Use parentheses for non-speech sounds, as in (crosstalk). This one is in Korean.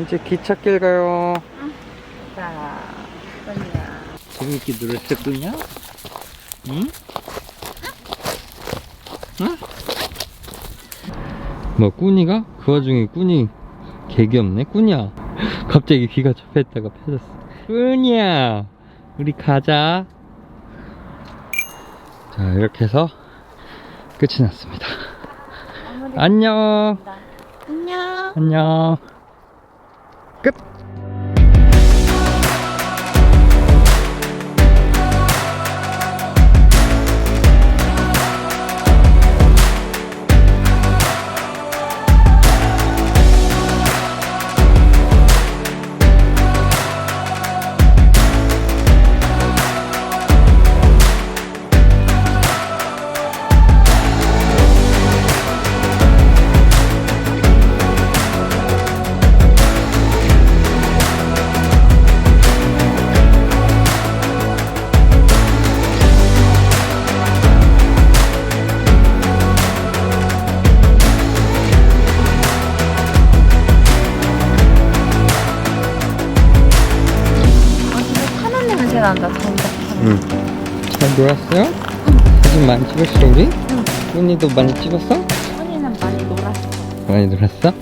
이제 기찻길 가요. 자, 언니야. 재밌게 놀았었군요. 응? 응? 뭐 꾸니가? 그 와중에 꾸니 개기 없네 꾸니야 (laughs) 갑자기 귀가 접혔다가 펴졌어 꾸니야 우리 가자 자 이렇게 해서 끝이 났습니다 안녕 안녕. 안녕 끝 냄새 난다, 정작. 응. 잘 놀았어요? 사진 많이 찍었어 우리? 꾸니도 많이 찍었어? 언니는 많이 놀았어. 많이 놀았어?